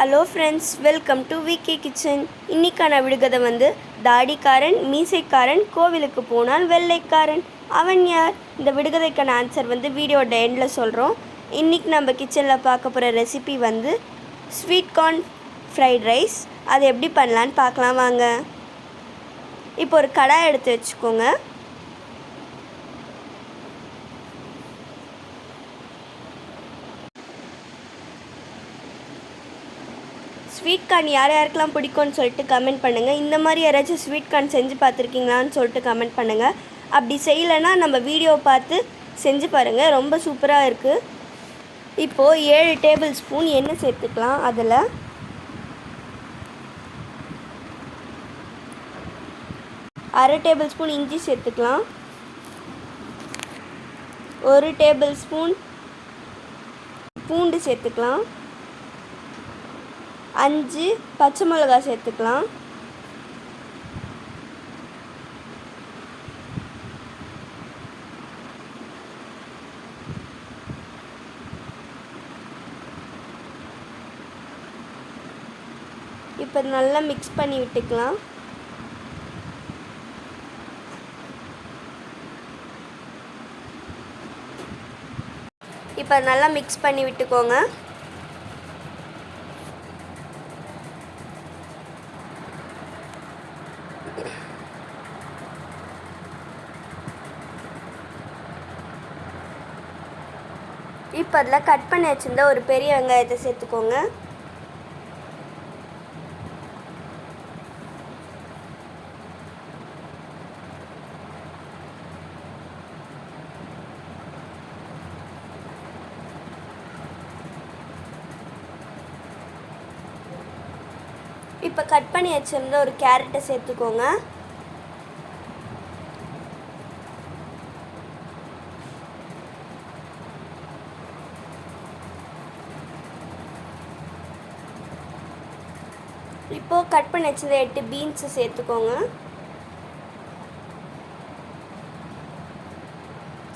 Hello friends welcome to VK kitchen இன்னைக்கான விடுகதை வந்து தாடிக்காரன் மீசைக்காரன் கோவிலுக்கு போனால் வெள்ளைக்காரன். அவன் யார்? இந்த விடுகதைக்கான ஆன்சர் வந்து வீடியோட எண்டில் சொல்கிறோம் இன்றைக்கி நம்ம கிச்சனில் பார்க்க போகிற ரெசிபி வந்து ஸ்வீட் கார்ன் ஃப்ரைட் ரைஸ் அதை எப்படி பண்ணலான்னு பார்க்கலாம் வாங்க. இப்போ ஒரு கடாய் எடுத்து வச்சுக்கோங்க. ஸ்வீட் கார்ன் யார் யாருக்கெல்லாம் பிடிக்கும்னு சொல்லிட்டு கமெண்ட் பண்ணுங்கள் இந்த மாதிரி யாராச்சும் ஸ்வீட் கார்ன் செஞ்சு பார்த்துருக்கீங்களான்னு சொல்லிட்டு கமெண்ட் பண்ணுங்கள் அப்படி செய்யலைன்னா நம்ம வீடியோ பார்த்து செஞ்சு பாருங்கள் ரொம்ப சூப்பராக இருக்குது இப்போது ஏழு டேபிள் ஸ்பூன் எண்ணெய் சேர்த்துக்கலாம். அதில் அரை டேபிள் ஸ்பூன் இஞ்சி சேர்த்துக்கலாம். ஒரு டேபிள் ஸ்பூன் பூண்டு சேர்த்துக்கலாம். அஞ்சு பச்சை மிளகா சேர்த்துக்கலாம். இப்போ நல்லா மிக்ஸ் பண்ணி விட்டுக்கலாம். இப்போ நல்லா மிக்ஸ் பண்ணி விட்டுக்கோங்க. இப்போ அதில் கட் பண்ணி வச்சுருந்த ஒரு பெரிய வெங்காயத்தை சேர்த்துக்கோங்க. இப்போ கட் பண்ணி வச்சிருந்த ஒரு கேரட்டை சேர்த்துக்கோங்க. இப்போது கட் பண்ணி வச்சத எட்டு பீன்ஸு சேர்த்துக்கோங்க.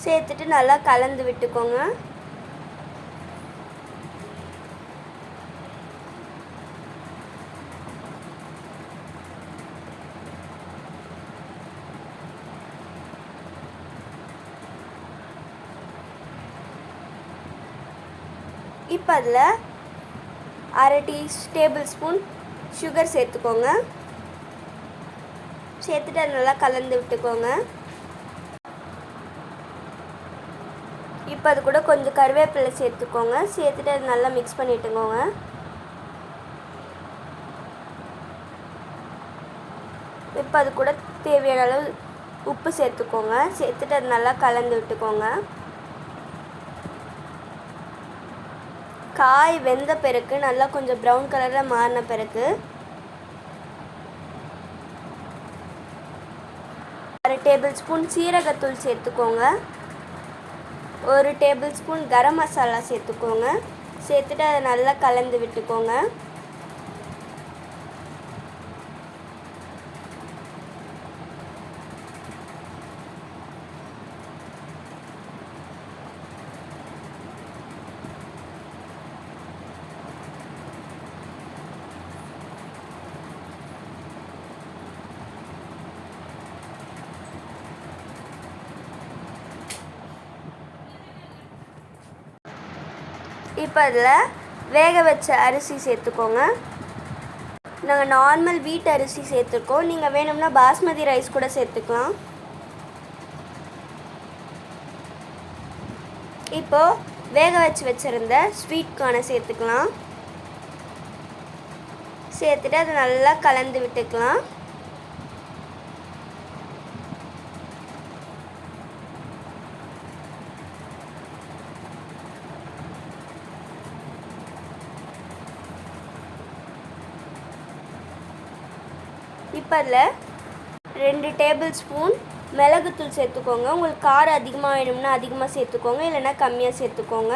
சேர்த்துட்டு நல்லா கலந்து விட்டுக்கோங்க. இப்போ அதில் அரை டீ டேபிள் ஸ்பூன் சுகர் சேர்த்துக்கோங்க. சேர்த்துட்டு அதை நல்லா கலந்து விட்டுக்கோங்க. இப்போ அது கூட கொஞ்சம் கருவேப்பிலை சேர்த்துக்கோங்க. சேர்த்துட்டு அது நல்லா மிக்ஸ் பண்ணிட்டுக்கோங்க. இப்போ அது கூட தேவையான அளவு உப்பு சேர்த்துக்கோங்க. சேர்த்துட்டு அது நல்லா கலந்து விட்டுக்கோங்க. காய் வெந்த பிறகு நல்லா கொஞ்சம் ப்ரௌன் கலரில் மாறின பிறகு அரை டேபிள் ஸ்பூன் சீரகத்தூள் சேர்த்துக்கோங்க. ஒரு டேபிள் ஸ்பூன் கரம் மசாலா சேர்த்துக்கோங்க. சேர்த்துட்டு அதை நல்லா கலந்து விட்டுக்கோங்க. இப்போ அதில் வேக வச்ச அரிசி சேர்த்துக்கோங்க. நாங்கள் நார்மல் வீட்டு அரிசி சேர்த்துருக்கோம். நீங்கள் வேணும்னா பாஸ்மதி ரைஸ் கூட சேர்த்துக்கலாம். இப்போது வேக வச்சு வச்சுருந்த ஸ்வீட் கார்னை சேர்த்துக்கலாம். சேர்த்துட்டு அதை நல்லா கலந்து விட்டுக்கலாம். இப்போ அதில் ரெண்டு டேபிள் ஸ்பூன் மிளகுத்தூள் சேர்த்துக்கோங்க. உங்களுக்கு காரம் அதிகமாக வேணும்னா அதிகமாக சேர்த்துக்கோங்க. இல்லைன்னா கம்மியாக சேர்த்துக்கோங்க.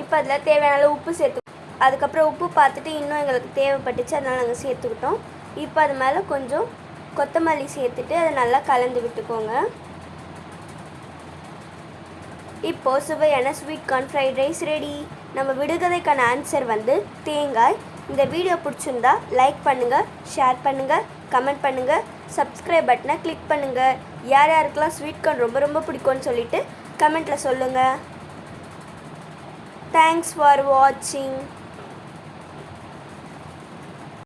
இப்போ அதில் தேவையான அளவு உப்பு சேர்த்து அதுக்கப்புறம் உப்பு பார்த்துட்டு இன்னும் எங்களுக்கு தேவைப்பட்டுச்சு அதனால் நாங்கள் சேர்த்துக்கிட்டோம். இப்போ அது மேலே கொஞ்சம் கொத்தமல்லி சேர்த்துட்டு அதை நல்லா கலந்து விட்டுக்கோங்க. இப்போது சுவையான sweet corn fried rice ready நம்ம விடுகதைக்கான ஆன்சர் வந்து தேங்காய். இந்த வீடியோ பிடிச்சிருந்தா லைக் பண்ணுங்கள் ஷேர் பண்ணுங்கள் கமெண்ட் பண்ணுங்கள் சப்ஸ்கிரைப் பட்டனை கிளிக் பண்ணுங்கள் யார் யாருக்கெல்லாம் ஸ்வீட் கார்ன் ரொம்ப ரொம்ப பிடிக்கும்னு சொல்லிட்டு கமெண்ட்டில் சொல்லுங்கள் தேங்க்ஸ் ஃபார் வாட்சிங்